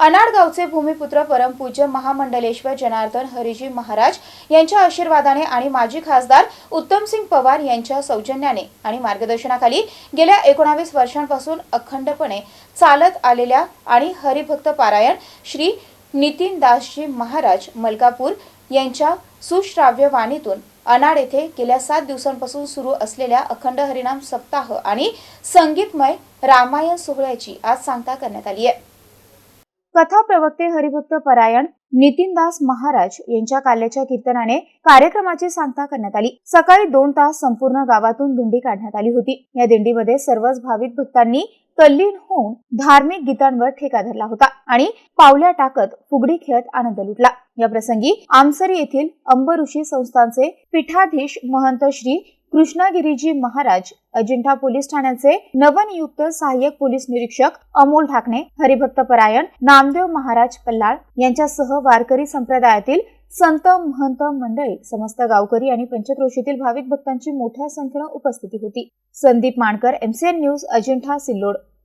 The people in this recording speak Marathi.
अनाडगावचे भूमिपुत्र परमपूज्य महामंडलेश्वर जनार्दन हरिजी महाराज यांच्या आशीर्वादाने आणि माजी खासदार उत्तमसिंग पवार यांच्या सौजन्याने आणि मार्गदर्शनाखाली गेल्या एकोणावीस वर्षांपासून अखंडपणे चालत आलेल्या आणि हरिभक्त पारायण श्री नितीन दासजी महाराज मलकापूर यांच्या सुश्राव्य वाणीतून अनाड येथे गेल्या सात दिवसांपासून सुरू असलेल्या अखंड हरिनाम सप्ताह आणि संगीतमय रामायण सोहळ्याची आज सांगता करण्यात आली आहे. कथा प्रवक्ते हरिभक्त परायण नितीनदास महाराज यांच्या काल्याच्या कीर्तनाने कार्यक्रमाची सांगता करण्यात आली. सकाळी दोन तास संपूर्ण गावातून दिंडी काढण्यात आली होती. या दिंडीमध्ये सर्वच भाविक भक्तांनी तल्लीन होऊन धार्मिक गीतांवर ठेका धरला होता आणि पावल्या टाकत फुगडी खेळत आनंद लुटला. या प्रसंगी आमसरी येथील अंबऋषी संस्थांचे पीठाधीश महंत श्री कृष्णागिरीजी महाराज अजिंठा पोलीस ठाण्याचे नवनियुक्त सहाय्यक पोलीस निरीक्षक अमोल ठाकणे हरिभक्त परायण नामदेव महाराज पल्लाळ यांच्यासह वारकरी संप्रदायातील संत महंत मंडळी समस्त गावकरी आणि पंचक्रोशीतील भाविक भक्तांची मोठ्या संख्येनं उपस्थिती होती. Sandeep Mankar MCN news Ajintha Sillod.